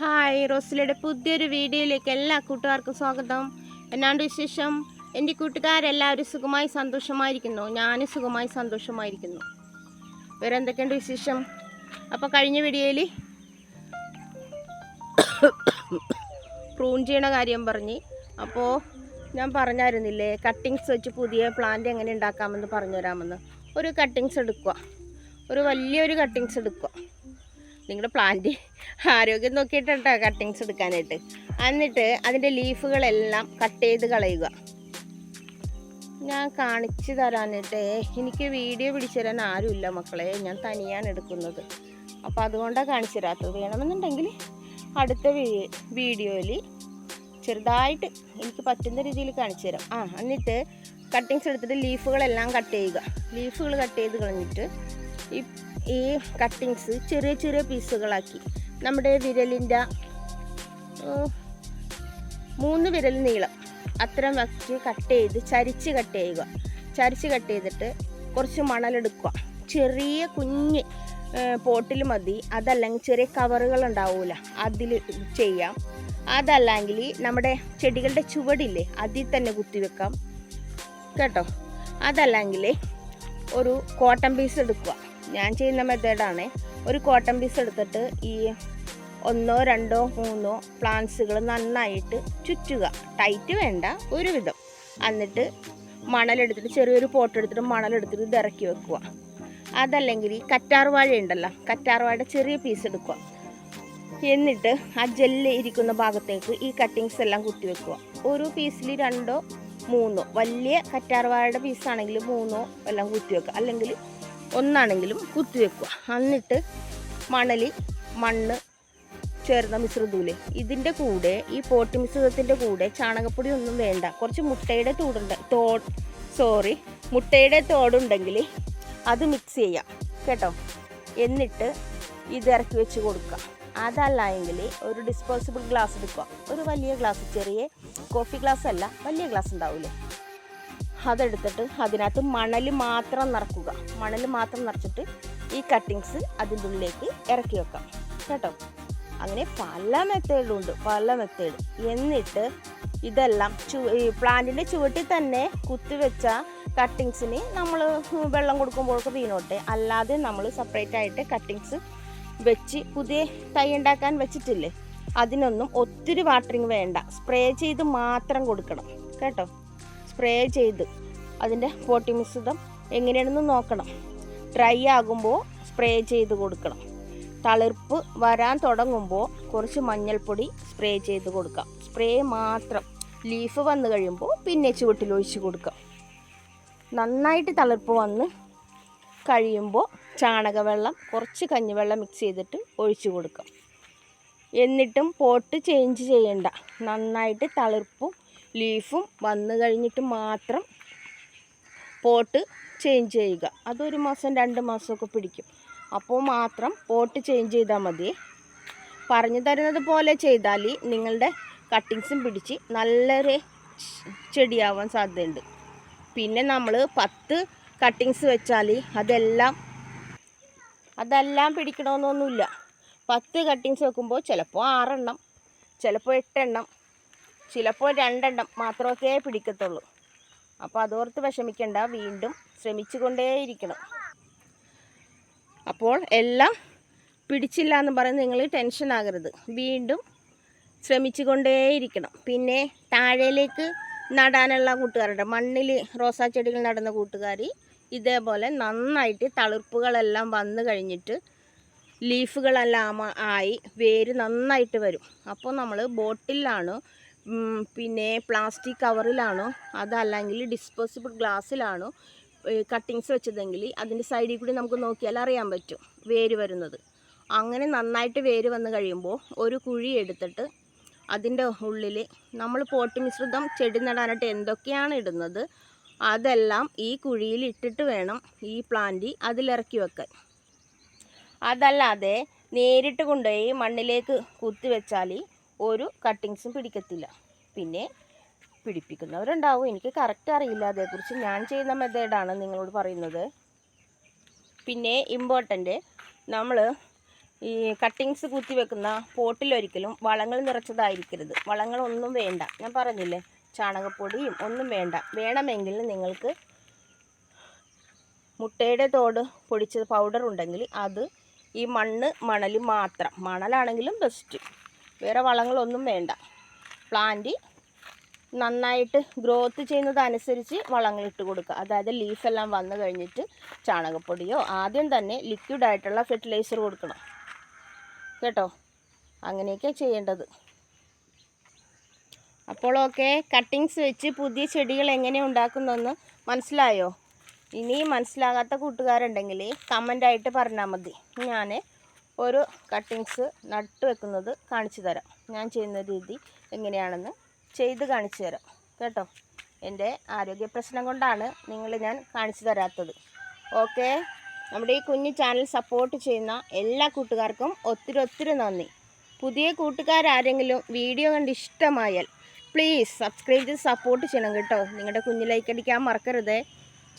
Hi റോസിലയുടെ പുതിയൊരു വീഡിയോയിലേക്ക് എല്ലാ കൂട്ടുകാർക്കും സ്വാഗതം. എന്നാണ്ട് വിശേഷം? എന്റെ കൂട്ടുകാരെല്ലാവരും സുഖമായി സന്തോഷമായിരിക്കുന്നു. ഞാനും സുഖമായി സന്തോഷമായിരിക്കുന്നു. വേറെ എന്തൊക്കെയുണ്ട് വിശേഷം? അപ്പോൾ കഴിഞ്ഞ വീഡിയോയിൽ പ്രൂൺ ചെയ്യണ കാര്യം പറഞ്ഞ്. അപ്പോൾ ഞാൻ പറഞ്ഞായിരുന്നില്ലേ കട്ടിങ്സ് വെച്ച് പുതിയ പ്ലാന്റ് എങ്ങനെ ഉണ്ടാക്കാമെന്ന് പറഞ്ഞു തരാമെന്ന്. ഒരു കട്ടിങ്സ് എടുക്കുക. ഒരു വലിയൊരു കട്ടിങ്സ് എടുക്കുക. നിങ്ങളുടെ പ്ലാന്റ് ആരോഗ്യം നോക്കിയിട്ടാണ് കട്ടിങ്സ് എടുക്കാനായിട്ട്. എന്നിട്ട് അതിന്റെ ലീഫുകളെല്ലാം കട്ട് ചെയ്ത് കളയുക. ഞാൻ കാണിച്ചു തരാനായിട്ട് എനിക്ക് വീഡിയോ പിടിച്ചു തരാൻ ആരുമില്ല മക്കളെ. ഞാൻ തനിയാണ് എടുക്കുന്നത്. അപ്പോൾ അതുകൊണ്ടാണ് കാണിച്ചു തരാത്തത്. വേണമെന്നുണ്ടെങ്കിൽ അടുത്ത വീഡിയോയിൽ ചെറുതായിട്ട് എനിക്ക് പറ്റുന്ന രീതിയിൽ കാണിച്ചു തരാം. ആ എന്നിട്ട് കട്ടിങ്സ് എടുത്തിട്ട് ലീഫുകളെല്ലാം കട്ട് ചെയ്യുക. ലീഫുകൾ കട്ട് ചെയ്ത് കളഞ്ഞിട്ട് ഈ ഈ കട്ടിങ്സ് ചെറിയ ചെറിയ പീസുകളാക്കി. നമ്മുടെ വിരലിന്റെ മൂന്ന് വിരൽ നീളം. അത്രയും വച്ച് കട്ട് ചെയ്ത് ചരിച്ച് കട്ട് ചെയ്യുക. ചരിച്ച് കട്ട് ചെയ്തിട്ട് കുറച്ച് മണലെടുക്കുക ചെറിയ കുഞ്ഞ് പോട്ടിൽ മതി. അതല്ലെങ്കിൽ ചെറിയ കവറുകൾ ഉണ്ടാവില്ല അതിൽ ചെയ്യാം. അതല്ലെങ്കിൽ നമ്മുടെ ചെടികളുടെ ചുവടില്ലേ അതിൽ തന്നെ കുത്തിവെക്കാം കേട്ടോ? അതല്ലെങ്കിൽ ഒരു കോട്ടൺ പീസ് എടുക്കുക. ഞാൻ ചെയ്യുന്ന മെത്തേഡാണ്. ഒരു കോട്ടൺ പീസ് എടുത്തിട്ട് ഈ ഒന്നോ രണ്ടോ മൂന്നോ പ്ലാന്റ്സുകൾ നന്നായിട്ട് ചുറ്റുക. ടൈറ്റ് വേണ്ട ഒരുവിധം. എന്നിട്ട് മണലെടുത്തിട്ട് ചെറിയൊരു പോട്ട് എടുത്തിട്ട് മണലെടുത്തിട്ട് ഇത് ഇറക്കി വെക്കുക. അതല്ലെങ്കിൽ കറ്റാർ വാഴ ഉണ്ടല്ലോ കറ്റാർ വാഴയുടെ ചെറിയ പീസ് എടുക്കുക. എന്നിട്ട് ആ ജെല്ല് ഇരിക്കുന്ന ഭാഗത്തേക്ക് ഈ കട്ടിങ്സ് എല്ലാം കുത്തി വെക്കുക. ഒരു പീസിൽ രണ്ടോ മൂന്നോ വലിയ കറ്റാർവാഴയുടെ പീസാണെങ്കിൽ മൂന്നോ എല്ലാം കുത്തി വെക്കുക. അല്ലെങ്കിൽ ഒന്നാണെങ്കിലും കുത്തി വെക്കുക. എന്നിട്ട് മണൽ മണ്ണ് ചേർന്ന മിശ്രിതൂൽ. ഇതിന്റെ കൂടെ ഈ പോട്ടി മിശ്രിതത്തിന്റെ കൂടെ ചാണകപ്പൊടി ഒന്നും വേണ്ട. കുറച്ച് മുട്ടയുടെ തൂടുണ്ട് തോട് സോറി മുട്ടയുടെ തോടുണ്ടെങ്കിൽ അത് മിക്സ് ചെയ്യാം. കേട്ടോ? എന്നിട്ട് ഇത് ഇറക്കി വെച്ച് കൊടുക്കുക. അതല്ല എങ്കിൽ ഒരു ഡിസ്പോസിബിൾ ഗ്ലാസ് എടുക്കുക. ഒരു വലിയ ഗ്ലാസ് ചെറിയ കോഫി ഗ്ലാസ് അല്ല വലിയ ഗ്ലാസ് ഉണ്ടാവില്ലേ അതെടുത്തിട്ട് അതിനകത്ത് മണൽ മാത്രം നിറക്കുക. മണൽ മാത്രം നിറച്ചിട്ട് ഈ കട്ടിങ്സ് അതിന്റെ ഉള്ളിലേക്ക് ഇറക്കി വെക്കാം. കേട്ടോ? അങ്ങനെ പല മെത്തേഡും ഉണ്ട് പല മെത്തേഡ് എന്നിട്ട് ഇതെല്ലാം ചു ഈ പ്ലാന്റിന്റെ ചുവട്ടിൽ തന്നെ കുത്തിവെച്ച കട്ടിങ്സിന് നമ്മൾ വെള്ളം കൊടുക്കുമ്പോഴൊക്കെ വീണോട്ടെ. അല്ലാതെ നമ്മൾ സെപ്പറേറ്റ് ആയിട്ട് കട്ടിങ്സ് വെച്ച് പുതിയ തൈ ഉണ്ടാക്കാൻ വെച്ചിട്ടില്ലേ? അതിനൊന്നും ഒത്തിരി വാട്ടറിങ് വേണ്ട. സ്പ്രേ ചെയ്ത് മാത്രം കൊടുക്കണം. കേട്ടോ? സ്പ്രേ ചെയ്ത് അതിന്റെ പോട്ടി മിശ്രിതം എങ്ങനെയാണെന്ന് നോക്കണം. ഡ്രൈ ആകുമ്പോൾ സ്പ്രേ ചെയ്ത് കൊടുക്കണം. തളിർപ്പ് വരാൻ തുടങ്ങുമ്പോൾ കുറച്ച് മഞ്ഞൾപ്പൊടി സ്പ്രേ ചെയ്ത് കൊടുക്കാം. സ്പ്രേ മാത്രം ലീഫ് വന്നു കഴിയുമ്പോൾ പിന്നെ ചുവട്ടിൽ ഒഴിച്ച് കൊടുക്കാം. നന്നായിട്ട് തളിർപ്പ് വന്ന് കഴിയുമ്പോൾ ചാണകവെള്ളം കുറച്ച് കഞ്ഞിവെള്ളം മിക്സ് ചെയ്തിട്ട് ഒഴിച്ചു കൊടുക്കാം. എന്നിട്ടും പോട്ട് ചേഞ്ച് ചെയ്യണ്ട. നന്നായിട്ട് തളിർപ്പും ലീഫും വന്നു കഴിഞ്ഞിട്ട് മാത്രം പോട്ട് ചേഞ്ച് ചെയ്യുക. അതൊരു മാസം രണ്ട് മാസമൊക്കെ പിടിക്കും. അപ്പോൾ മാത്രം പോട്ട് ചേഞ്ച് ചെയ്താൽ മതി. പറഞ്ഞു തരുന്നത് പോലെ ചെയ്താൽ നിങ്ങളുടെ കട്ടിങ്സും പിടിച്ച് നല്ലൊരു ചെടിയാവാൻ സാധ്യതയുണ്ട്. പിന്നെ നമ്മൾ പത്ത് കട്ടിങ്സ് വെച്ചാൽ അതെല്ലാം അതെല്ലാം പിടിക്കണമെന്നൊന്നുമില്ല. പത്ത് കട്ടിങ്സ് വെക്കുമ്പോൾ ചിലപ്പോൾ ആറെണ്ണം ചിലപ്പോൾ എട്ടെണ്ണം ചിലപ്പോൾ രണ്ടെണ്ണം മാത്രമൊക്കെ പിടിക്കത്തുള്ളൂ. അപ്പോൾ അതോർത്ത് വിഷമിക്കേണ്ട വീണ്ടും ശ്രമിച്ചു കൊണ്ടേയിരിക്കണം അപ്പോൾ എല്ലാം പിടിച്ചില്ല എന്ന് പറഞ്ഞ് നിങ്ങൾ ടെൻഷൻ ആകരുത്. വീണ്ടും ശ്രമിച്ചു കൊണ്ടേയിരിക്കണം പിന്നെ താഴേലേക്ക് നടാനുള്ള കൂട്ടുകാരുണ്ട്. മണ്ണിൽ റോസാ ചെടികൾ നടുന്ന കൂട്ടുകാർ ഇതേപോലെ നന്നായിട്ട് തളിർപ്പുകളെല്ലാം വന്നു കഴിഞ്ഞിട്ട് ലീഫുകളെല്ലാം ആയി വേര് നന്നായിട്ട് വരും. അപ്പോൾ നമ്മൾ ബോട്ടിലാണ് പിന്നെ പ്ലാസ്റ്റിക് കവറിലാണോ? അതല്ലെങ്കിൽ ഡിസ്പോസിബിൾ ഗ്ലാസ്സിലാണോ? കട്ടിങ്സ് വെച്ചതെങ്കിൽ അതിന്റെ സൈഡിൽ കൂടി നമുക്ക് നോക്കിയാൽ അറിയാൻ പറ്റും വേര് വരുന്നത്. അങ്ങനെ നന്നായിട്ട് വേര് വന്നു കഴിയുമ്പോൾ ഒരു കുഴി എടുത്തിട്ട് അതിന്റെ ഉള്ളിൽ നമ്മൾ പോട്ട് മിശ്രിതം ചെടി നടാനായിട്ട് എന്തൊക്കെയാണ് ഇടുന്നത് അതെല്ലാം ഈ കുഴിയിൽ ഇട്ടിട്ട് വേണം ഈ പ്ലാന്റ് അതിലിറക്കി വെക്കാൻ. അതല്ലാതെ നേരിട്ട് കൊണ്ടുപോയി മണ്ണിലേക്ക് കുത്തി വെച്ചാൽ ഒരു കട്ടിങ്സും പിടിക്കത്തില്ല. പിന്നെ പിടിപ്പിക്കുന്നവരുണ്ടാവും. എനിക്ക് കറക്റ്റ് അറിയില്ല അതേക്കുറിച്ച്. ഞാൻ ചെയ്യുന്ന മെത്തേഡാണ് നിങ്ങളോട് പറയുന്നത്. പിന്നെ ഇമ്പോർട്ടന്റ് നമ്മൾ ഈ കട്ടിങ്സ് കുത്തി വെക്കുന്ന പോട്ടിലൊരിക്കലും വളങ്ങൾ നിറച്ചതായിരിക്കരുത്. വളങ്ങളൊന്നും വേണ്ട. ഞാൻ പറഞ്ഞില്ലേ? ചാണകപ്പൊടിയും ഒന്നും വേണ്ട. വേണമെങ്കിൽ നിങ്ങൾക്ക് മുട്ടയുടെ തോട് പൊടിച്ച പൗഡർ ഉണ്ടെങ്കിൽ അത് ഈ മണ്ണ് മണൽ മാത്രം. മണലാണെങ്കിലും ബെസ്റ്റ് വേറെ വളങ്ങളൊന്നും വേണ്ട. പ്ലാന്റ് നന്നായിട്ട് ഗ്രോത്ത് ചെയ്യുന്നതനുസരിച്ച് വളങ്ങൾ ഇട്ട് കൊടുക്കുക. അതായത് ലീഫെല്ലാം വന്നു കഴിഞ്ഞിട്ട് ചാണകപ്പൊടിയോ ആദ്യം തന്നെ ലിക്വിഡ് ആയിട്ടുള്ള ഫെർട്ടിലൈസർ കൊടുക്കണം. കേട്ടോ? അങ്ങനെയൊക്കെ ചെയ്യേണ്ടത്. അപ്പോൾ ഓക്കെ കട്ടിങ്സ് വെച്ച് പുതിയ ചെടികൾ എങ്ങനെ ഉണ്ടാക്കുന്നതെന്ന് മനസ്സിലായോ? ഇനി മനസ്സിലാകാത്ത കൂട്ടുകാരുണ്ടെങ്കിൽ കമന്റായിട്ട് പറഞ്ഞാൽ മതി. ഞാൻ ഒരു കട്ടിങ്സ് നട്ട് വെക്കുന്നത് കാണിച്ചു തരാം. ഞാൻ ചെയ്യുന്ന രീതി എങ്ങനെയാണെന്ന് ചെയ്ത് കാണിച്ചു തരാം. കേട്ടോ? എന്റെ ആരോഗ്യ പ്രശ്നം കൊണ്ടാണ് നിങ്ങൾ ഞാൻ കാണിച്ചു തരാത്തത്. ഓക്കെ? നമ്മുടെ ഈ കുഞ്ഞു ചാനൽ സപ്പോർട്ട് ചെയ്യുന്ന എല്ലാ കൂട്ടുകാർക്കും ഒത്തിരി ഒത്തിരി നന്ദി. പുതിയ കൂട്ടുകാരാരെങ്കിലും വീഡിയോ കണ്ട് ഇഷ്ടമായാൽ പ്ലീസ് സബ്സ്ക്രൈബ് ചെയ്ത് സപ്പോർട്ട് ചെയ്യണം കേട്ടോ. നിങ്ങളുടെ കുഞ്ഞു ലൈക്ക് അടിക്കാൻ മറക്കരുത്.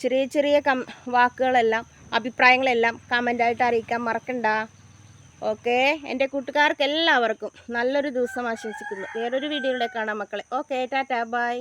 ചെറിയ ചെറിയ കം വാക്കുകളെല്ലാം അഭിപ്രായങ്ങളെല്ലാം കമന്റായിട്ട് അറിയിക്കാൻ മറക്കണ്ട. ഓക്കെ? എന്റെ കൂട്ടുകാർക്ക് എല്ലാവർക്കും നല്ലൊരു ദിവസം ആശംസിക്കുന്നു. വേറൊരു വീഡിയോയിലൂടെ കാണാം മക്കളെ. Okay tata bye.